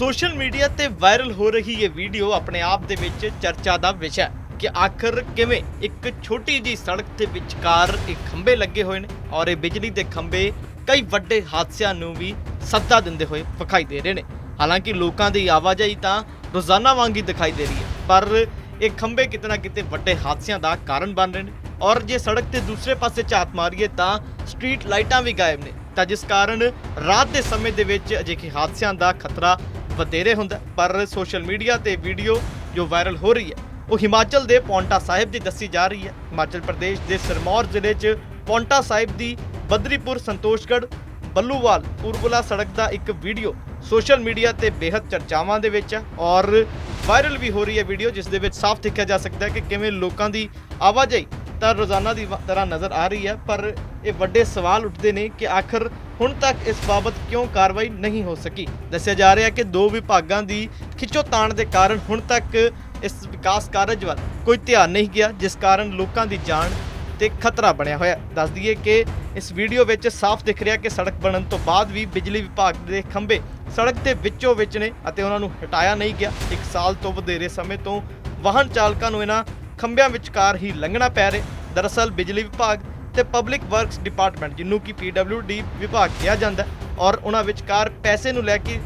Social media ਤੇ viral ਹੋ ਰਹੀ ਇਹ ਵੀਡੀਓ ਆਪਣੇ ਆਪ ਦੇ ਵਿੱਚ ਚਰਚਾ ਦਾ ਵਿਸ਼ਾ ਹੈ ਕਿ ਆਖਰ ਕਿਵੇਂ ਇੱਕ ਛੋਟੀ ਜੀ ਸੜਕ ਦੇ ਵਿਚਕਾਰ ਇੱਕ ਖੰਭੇ ਲੱਗੇ ਹੋਏ ਨੇ ਔਰ ਇਹ ਬਿਜਲੀ ਦੇ ਖੰਭੇ ਕਈ ਵੱਡੇ ਹਾਦਸਿਆਂ ਨੂੰ ਵੀ ਸੱਦਾ ਦਿੰਦੇ ਹੋਏ ਵਿਖਾਈ ਦੇ ਰਹੇ ਨੇ। ਹਾਲਾਂਕਿ ਲੋਕਾਂ ਦੀ ਆਵਾਜਾਈ ਤਾਂ ਰੋਜ਼ਾਨਾ ਵਾਂਗ ਹੀ ਦਿਖਾਈ ਦੇ ਰਹੀ ਹੈ, ਪਰ ਇਹ ਖੰਭੇ ਕਿਤੇ ਨਾ ਕਿਤੇ ਵੱਡੇ ਹਾਦਸਿਆਂ ਦਾ ਕਾਰਨ ਬਣ ਰਹੇ ਨੇ ਔਰ ਜੇ ਸੜਕ 'ਤੇ ਦੂਸਰੇ ਪਾਸੇ ਝਾਤ ਮਾਰੀਏ ਤਾਂ ਸਟਰੀਟ ਲਾਈਟਾਂ ਵੀ ਗਾਇਬ ਨੇ। ਤਾਂ ਜਿਸ ਕਾਰਨ ਰਾਤ ਦੇ ਸਮੇਂ ਦੇ ਵਿੱਚ ਅਜਿਹੇ ਹਾਦਸਿਆਂ ਦਾ ਖਤਰਾ ਵਧੇਰੇ ਹੁੰਦਾ ਪਰ ਸੋਸ਼ਲ ਮੀਡੀਆ ਤੇ ਵੀਡੀਓ ਜੋ ਵਾਇਰਲ ਹੋ ਰਹੀ ਹੈ, ਉਹ ਹਿਮਾਚਲ ਦੇ ਪੌਂਟਾ ਸਾਹਿਬ ਦੀ ਦੱਸੀ ਜਾ ਰਹੀ ਹੈ। ਹਿਮਾਚਲ ਪ੍ਰਦੇਸ਼ ਦੇ ਸਿਰਮੌਰ ਜ਼ਿਲ੍ਹੇ 'ਚ ਪੌਂਟਾ ਸਾਹਿਬ ਦੀ ਬਦਰੀਪੁਰ ਸੰਤੋਸ਼ਗੜ੍ਹ ਬੱਲੂਵਾਲ ਪੁਰਬਲਾ ਸੜਕ ਦਾ ਇੱਕ ਵੀਡੀਓ ਸੋਸ਼ਲ ਮੀਡੀਆ ਤੇ ਬੇहद ਚਰਚਾਵਾਂ ਦੇ ਵਿੱਚ ਹੈ ਔਰ ਵਾਇਰਲ ਵੀ ਹੋ ਰਹੀ ਹੈ ਵੀਡੀਓ, ਜਿਸ ਦੇ ਵਿੱਚ ਸਾਫ਼ ਦੇਖਿਆ ਜਾ ਸਕਦਾ ਹੈ ਕਿ ਕਿਵੇਂ ਲੋਕਾਂ ਦੀ ਆਵਾਜਾਈ ਤਾਂ ਰੋਜ਼ਾਨਾ ਦੀ ਤਰ੍ਹਾਂ ਨਜ਼ਰ ਆ ਰਹੀ ਹੈ, ਪਰ ਇਹ ਵੱਡੇ ਸਵਾਲ ਉੱਠਦੇ ਨੇ ਕਿ ਆਖਰ ਹੁਣ ਤੱਕ ਇਸ ਬਾਬਤ ਕਿਉਂ ਕਾਰਵਾਈ ਨਹੀਂ ਹੋ ਸਕੀ ਦੱਸਿਆ ਜਾ ਰਿਹਾ ਕਿ ਦੋ ਵਿਭਾਗਾਂ ਦੀ ਖਿੱਚੋ ਤਾਣ ਦੇ ਕਾਰਨ ਹੁਣ ਤੱਕ ਇਸ ਵਿਕਾਸ ਕਾਰਜ ਵੱਲ ਕੋਈ ਧਿਆਨ ਨਹੀਂ ਗਿਆ, ਜਿਸ ਕਾਰਨ ਲੋਕਾਂ ਦੀ ਜਾਨ ਤੇ ਖਤਰਾ ਬਣਿਆ ਹੋਇਆ ਹੈ। ਦੱਸ ਦਈਏ ਕਿ ਇਸ ਵੀਡੀਓ ਵਿੱਚ ਸਾਫ਼ ਦਿਖ ਰਿਹਾ ਕਿ ਸੜਕ ਬਣਨ ਤੋਂ ਬਾਅਦ ਵੀ ਬਿਜਲੀ ਵਿਭਾਗ ਦੇ ਖੰਭੇ ਸੜਕ ਦੇ ਵਿੱਚੋਂ ਵਿੱਚ ਨੇ ਅਤੇ ਉਹਨਾਂ ਨੂੰ ਹਟਾਇਆ ਨਹੀਂ ਗਿਆ ਇੱਕ ਸਾਲ ਤੋਂ ਵਧੇਰੇ ਸਮੇਂ ਤੋਂ ਵਾਹਨ ਚਾਲਕਾਂ ਨੂੰ ਇਹਨਾਂ ਖੰਭਿਆਂ ਵਿਚਕਾਰ ਹੀ ਲੰਘਣਾ ਪੈ ਰਿਹਾ। ਦਰਅਸਲ ਬਿਜਲੀ ਵਿਭਾਗ ਤੇ ਪਬਲਿਕ ਵਰਕਸ ਡਿਪਾਰਟਮੈਂਟ ਜਿਹਨੂੰ ਕਿ PWD ਵਿਭਾਗ ਕਿਹਾ ਜਾਂਦਾ ਔਰ ਉਹਨਾਂ ਵਿਚਕਾਰ ਪੈਸੇ ਨੂੰ ਲੈ ਕੇ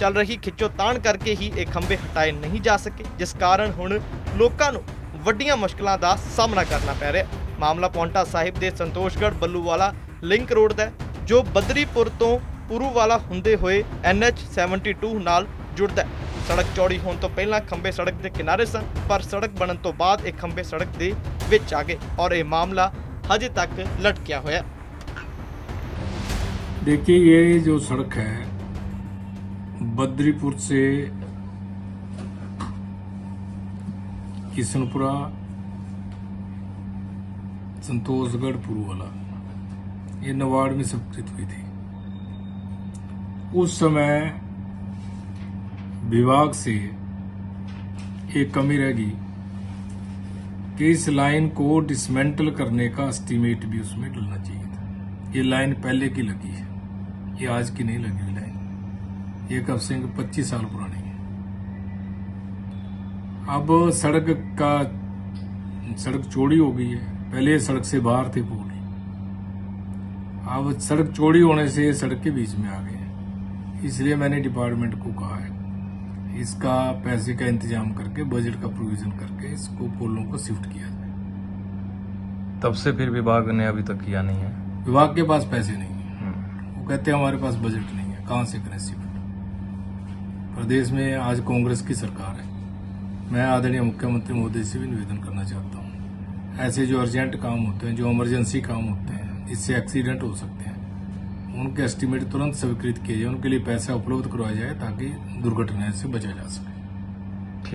ਚੱਲ ਰਹੀ ਖਿੱਚੋਤਾਣ ਕਰਕੇ ਹੀ ਇਹ ਖੰਭੇ ਹਟਾਏ ਨਹੀਂ ਜਾ ਸਕੇ, ਜਿਸ ਕਾਰਨ ਹੁਣ ਲੋਕਾਂ ਨੂੰ ਵੱਡੀਆਂ ਮੁਸ਼ਕਲਾਂ ਦਾ ਸਾਹਮਣਾ ਕਰਨਾ ਪੈ ਰਿਹਾ। ਮਾਮਲਾ ਪੌਂਟਾ ਸਾਹਿਬ ਦੇ ਸੰਤੋਸ਼ਗੜ੍ਹ ਬੱਲੂਵਾਲਾ ਲਿੰਕ ਰੋਡ ਦਾ ਜੋ ਬਦਰੀਪੁਰ ਤੋਂ ਪੁਰੂਵਾਲਾ ਹੁੰਦੇ ਹੋਏ NH72 ਨਾਲ ਜੁੜਦਾ ਸੜਕ ਚੌੜੀ ਹੋਣ ਤੋਂ ਪਹਿਲਾਂ ਖੰਭੇ ਸੜਕ ਦੇ ਕਿਨਾਰੇ ਸਨ ਪਰ ਸੜਕ ਬਣਨ ਤੋਂ ਬਾਅਦ ਇਹ ਖੰਭੇ ਸੜਕ ਦੇ ਵਿੱਚ ਆ ਗਏ ਔਰ ਇਹ ਮਾਮਲਾ ਹਜੇ ਤੱਕ ਲਟਕਿਆ ਹੋਇਆ ਹੈ। देखिए ये जो सड़क है बद्रीपुर से किशनपुरा संतोषगढ़ पुरवाला ये नवाड़ में स्वीकृत हुई थी उस समय विभाग से एक कमी रहेगी कि इस लाइन को डिसमेंटल करने का एस्टीमेट भी उसमें डलना चाहिए था। ये लाइन पहले की लगी है। ये आज की नहीं लगी हुई लाइन। ये कब से? पच्चीस साल पुरानी है। अब सड़क का, सड़क चौड़ी हो गई है। पहले सड़क से बाहर थे पुल अब सड़क चौड़ी होने से सड़क के बीच में आ गए इसलिए मैंने डिपार्टमेंट को कहा है। इसका पैसे का इंतज़ाम करके बजट का प्रोविज़न करके इसको पोलों को शिफ्ट किया जाए तब से फिर विभाग ने अभी तक किया नहीं है? विभाग के पास पैसे नहीं है। हम्म। वो कहते हैं हमारे पास बजट नहीं है। कहाँ से करें शिफ्ट प्रदेश में आज कांग्रेस की सरकार है। मैं आदरणीय मुख्यमंत्री मोदी से भी निवेदन करना चाहता हूँ। ऐसे जो अर्जेंट काम होते हैं जो इमरजेंसी काम होते हैं इससे एक्सीडेंट हो सकते हैं। उनके एस्टीमेट तुरंत स्वीकृत किए जाए उनके लिए पैसा उपलब्ध करवाया जाए ताकि दुर्घटनाएं से बचा जा सके